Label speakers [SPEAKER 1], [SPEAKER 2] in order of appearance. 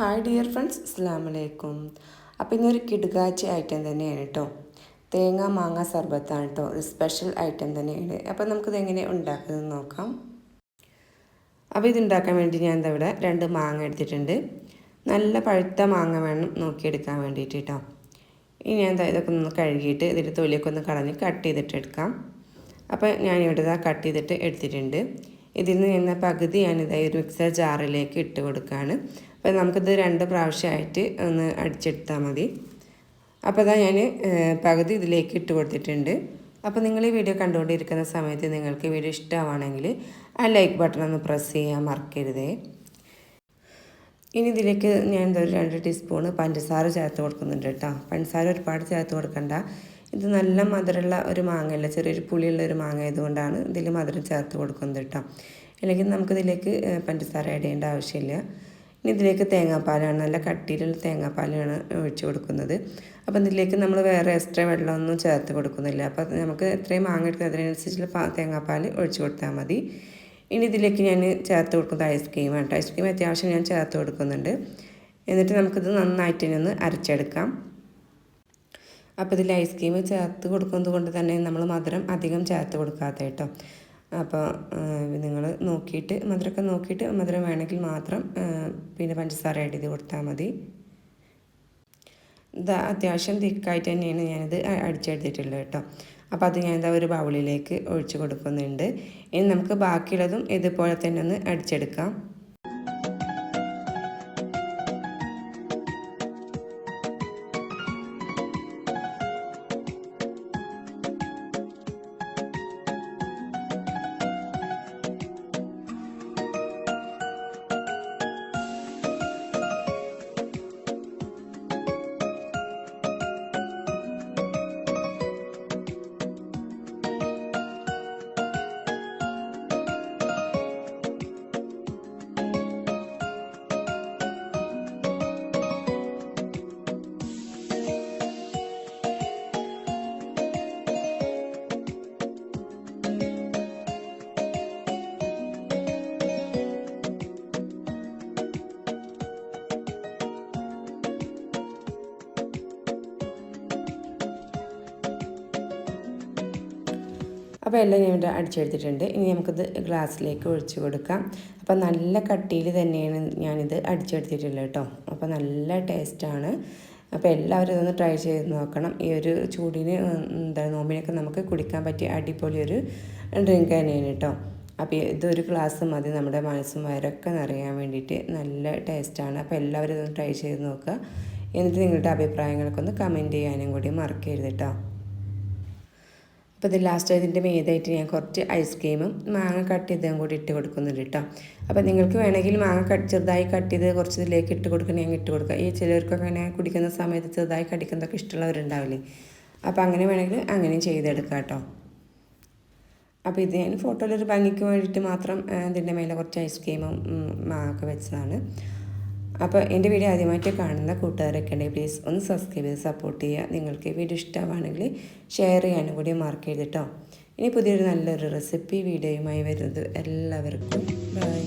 [SPEAKER 1] Hi dear friends അസ്സാം വലൈക്കും അപ്പോൾ ഇന്നൊരു കിടുകാച്ചി ഐറ്റം തന്നെയാണ് കേട്ടോ തേങ്ങ മാങ്ങ സർബത്താണ് കേട്ടോ ഒരു സ്പെഷ്യൽ ഐറ്റം തന്നെയാണ്. അപ്പോൾ നമുക്കിത് എങ്ങനെ ഉണ്ടാക്കുന്നത് നോക്കാം. അപ്പോൾ ഇതുണ്ടാക്കാൻ വേണ്ടി ഞാൻ ഇവിടെ രണ്ട് മാങ്ങ എടുത്തിട്ടുണ്ട്. നല്ല പഴുത്ത മാങ്ങ വേണം നോക്കിയെടുക്കാൻ വേണ്ടിയിട്ട് കേട്ടോ ഇനി ഞാൻ ഇതൊക്കെ ഒന്ന് കഴുകിയിട്ട് ഇതിന്റെ തൊലിയൊക്കെ ഒന്ന് കളഞ്ഞ് കട്ട് ചെയ്തിട്ട് എടുക്കാം അപ്പോൾ ഞാനിവിടെ കട്ട് ചെയ്തിട്ട് എടുത്തിട്ടുണ്ട്. ഇതിൽ നിന്ന് പകുതി ഞാനിതാ ഒരു മിക്സർ ജാറിലേക്ക് ഇട്ട് കൊടുക്കുകയാണ് അപ്പോൾ നമുക്കിത് രണ്ട് പ്രാവശ്യമായിട്ട് ഒന്ന് അടിച്ചെടുത്താൽ മതി. അപ്പോൾ അതാ ഞാൻ പകുതി ഇതിലേക്ക് ഇട്ട് കൊടുത്തിട്ടുണ്ട്. അപ്പോൾ നിങ്ങൾ ഈ വീഡിയോ കണ്ടുകൊണ്ടിരിക്കുന്ന സമയത്ത് നിങ്ങൾക്ക് വീഡിയോ ഇഷ്ടമാണെങ്കിൽ ആ ലൈക്ക് ബട്ടൺ ഒന്ന് പ്രസ് ചെയ്യാൻ മറക്കരുതേ. ഇനി ഇതിലേക്ക് ഞാൻ ഒരു രണ്ട് ടീസ്പൂണ് പഞ്ചസാര ചേർത്ത് കൊടുക്കുന്നുണ്ട് കേട്ടോ. പഞ്ചസാര ഒരുപാട് ചേർത്ത് കൊടുക്കണ്ട. ഇത് നല്ല മധുരമുള്ള ഒരു മാങ്ങയല്ല? ചെറിയൊരു പുളിയുള്ള ഒരു മാങ്ങ ആയതുകൊണ്ടാണ് ഇതിൽ മധുരം ചേർത്ത് കൊടുക്കുന്നത് കേട്ടോ. അല്ലെങ്കിൽ നമുക്കിതിലേക്ക് പഞ്ചസാര ഇടേണ്ട ആവശ്യമില്ല. ഇനി ഇതിലേക്ക് തേങ്ങാപ്പാലാണ് നല്ല കട്ടിയിലുള്ള തേങ്ങാപ്പാലാണ് ഒഴിച്ചു കൊടുക്കുന്നത്. അപ്പം ഇതിലേക്ക് നമ്മൾ വേറെ എക്സ്ട്രാ വെള്ളമൊന്നും ചേർത്ത് കൊടുക്കുന്നില്ല. അപ്പം നമുക്ക് എത്രയും മാങ്ങ എടുക്കുന്നത് അതിനനുസരിച്ചുള്ള തേങ്ങാപ്പാൽ ഒഴിച്ച് കൊടുത്താൽ മതി. ഇനി ഇതിലേക്ക് ഞാൻ ചേർത്ത് കൊടുക്കുന്നത് ഐസ്ക്രീമാണ് ഐസ്ക്രീം അത്യാവശ്യം ഞാൻ ചേർത്ത് കൊടുക്കുന്നുണ്ട്. എന്നിട്ട് നമുക്കിത് നന്നായിട്ട് ഇനി ഒന്ന് അരച്ചെടുക്കാം. അപ്പോൾ ഇതിൽ ഐസ്ക്രീം ചേർത്ത് കൊടുക്കുന്നത് കൊണ്ട് തന്നെ നമ്മൾ മധുരം അധികം ചേർത്ത് കൊടുക്കാത്ത കേട്ടോ. അപ്പോൾ നിങ്ങൾ നോക്കിയിട്ട് മധുരമൊക്കെ നോക്കിയിട്ട് മധുരം വേണമെങ്കിൽ മാത്രം പിന്നെ പഞ്ചസാര ആഡ് ചെയ്ത് കൊടുത്താൽ മതി. ഇത് അത്യാവശ്യം തിക്കായിട്ട് തന്നെയാണ് ഞാനിത് അടിച്ചെടുത്തിട്ടുള്ളത് കേട്ടോ. അപ്പോൾ അത് ഞാൻ എന്താ ഒരു ബൗളിലേക്ക് ഒഴിച്ച് കൊടുക്കുന്നുണ്ട്. ഇനി നമുക്ക് ബാക്കിയുള്ളതും ഇതുപോലെ തന്നെ ഒന്ന് അടിച്ചെടുക്കാം. അപ്പോൾ എല്ലാം ഞാൻ അടിച്ചെടുത്തിട്ടുണ്ട്. ഇനി നമുക്കിത് ഗ്ലാസ്സിലേക്ക് ഒഴിച്ചു കൊടുക്കാം. അപ്പോൾ നല്ല കട്ടിയിൽ തന്നെയാണ് ഞാനിത് അടിച്ചെടുത്തിട്ടുള്ളത് കേട്ടോ. അപ്പോൾ നല്ല ടേസ്റ്റാണ് അപ്പോൾ എല്ലാവരും ഇതൊന്ന് ട്രൈ ചെയ്ത് നോക്കണം. ഈ ഒരു ചൂടിന് എന്താ നോമ്പിനൊക്കെ നമുക്ക് കുടിക്കാൻ പറ്റിയ അടിപൊളി ഒരു ഡ്രിങ്ക് തന്നെയാണ് കേട്ടോ. അപ്പോൾ ഇതൊരു ഗ്ലാസ് മതി നമ്മുടെ മനസ്സും വയറൊക്കെ നിറയാൻ വേണ്ടിയിട്ട്. നല്ല ടേസ്റ്റാണ് അപ്പോൾ എല്ലാവരും ഇതൊന്ന് ട്രൈ ചെയ്ത് നോക്കുക. എന്നിട്ട് നിങ്ങളുടെ അഭിപ്രായങ്ങളൊക്കെ ഒന്ന് കമന്റ് ചെയ്യാനും കൂടി മറക്കരുത് കേട്ടോ. അപ്പോൾ ഇത് ലാസ്റ്റ് ഇതിന്റെ മേതായിട്ട് ഞാൻ കുറച്ച് ഐസ്ക്രീമും മാങ്ങ കട്ട് ചെയ്തും കൂടി ഇട്ട് കൊടുക്കുന്നുണ്ട് കേട്ടോ അപ്പോൾ നിങ്ങൾക്ക് വേണമെങ്കിൽ മാങ്ങ കട്ട് ചെറുതായി കട്ട് ചെയ്ത് കുറച്ച് ഇതിലേക്ക് ഇട്ട് കൊടുക്കണമെങ്കിൽ ഇട്ട് കൊടുക്കുക ഈ ചിലർക്കൊക്കെ അങ്ങനെ കുടിക്കുന്ന സമയത്ത് ചെറുതായി കടിക്കുന്നതൊക്കെ ഇഷ്ടമുള്ളവരുണ്ടാവില്ലേ? അപ്പോൾ അങ്ങനെ വേണമെങ്കിൽ അങ്ങനെയും ചെയ്തെടുക്കാം കേട്ടോ അപ്പോൾ ഇത് ഞാൻ ഫോട്ടോയിലൊരു ഭംഗിക്ക് വേണ്ടിയിട്ട് മാത്രം ഇതിന്റെ മേലെ കുറച്ച് ഐസ്ക്രീമും മാങ്ങൊക്കെ വെച്ചതാണ്. അപ്പോൾ എന്റെ വീഡിയോ ആദ്യമായിട്ട് കാണുന്ന കൂട്ടുകാരൊക്കെ ഉണ്ടെങ്കിൽ പ്ലീസ് ഒന്ന് സബ്സ്ക്രൈബ് ചെയ്ത് സപ്പോർട്ട് ചെയ്യുക. നിങ്ങൾക്ക് വീഡിയോ ഇഷ്ടമാണെങ്കിൽ ഷെയർ ചെയ്യാനും കൂടി മാർക്ക് ചെയ്തിട്ടോ ഇനി പുതിയൊരു നല്ലൊരു റെസിപ്പി വീഡിയോയുമായി വരുന്നത് എല്ലാവർക്കും. ബൈ